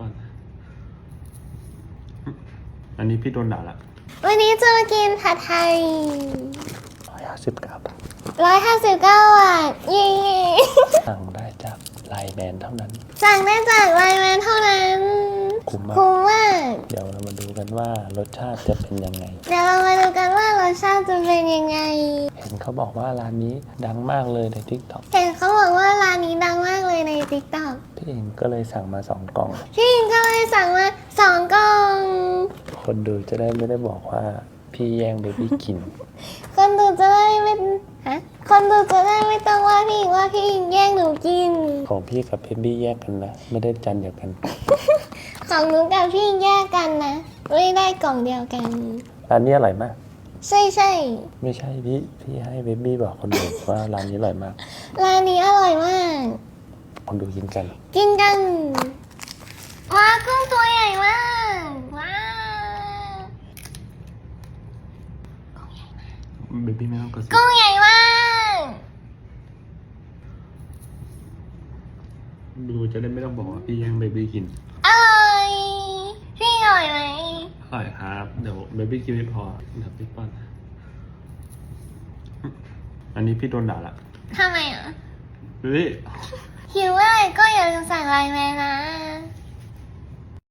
ป้อน อันนี้พี่โดนด่าละวันนี้จะมากินผัดไทยร้อยห้าสิบเก้าบาทร้อยห้าสิบเก้าบาทเย้สั่งได้จากไลน์แมนเท่านั้น สั่งได้จากไลน์แมนเท่านั้นคุ้มมาก คุ้มมาก เดี๋ยวเรามาดูกันว่ารสชาติจะเป็นยังไง เดี๋ยวเรามาดูกันว่ารสชาติจะเป็นยังไง เห็นเขาบอกว่าร้านนี้ดังมากเลยในทิกตอกเห็นเขาบอกว่าร้านนี้ดังมากเลยใน t ิ k t o k พี่เองก็เลยสั่งมาสองกล่อง พี่ คนดูจะได้ไม่ได้บอกว่าพี่แย่งเบบี้กิน คนดูจะได้ไม่ฮะคนดูจะได้ไม่ต้องว่าพี่อิงว่าพี่อิงแย่งหนูกิน ของพี่กับเบบี้แยกกันนะ ไม่ได้จานเดียวกัน ของหนูกับพี่อิงแยกกันนะ ไม่ได้กล่องเดียวกันร้านนี้อร่อยมาก ใช่ใช่ไม่ใช่พี่พี่ให้เบบี้บอกคนดูว่าร้านนี้อร่อยมาก ร้านนี้อร่อยมาก คนดูกินกัน กินกันว้ากุ้งตัวใหญ่มาก ว้าว เบบี้ไม่ต้องกระซิบกุ้งใหญ่มากดูจะได้ไม่ต้องบอกว่าพี่แย่งเบบี้กินอร่อยพี่อร่อยไหมอร่อยครับ เดี๋ยวเบบี้กินไม่พอเดี๋ยวพี่ป้อนอันนี้พี่โดนด่าละทำไมอะเฮ้ยหิวอะไรก็อย่าลืมสั่งไลน์แมนนะ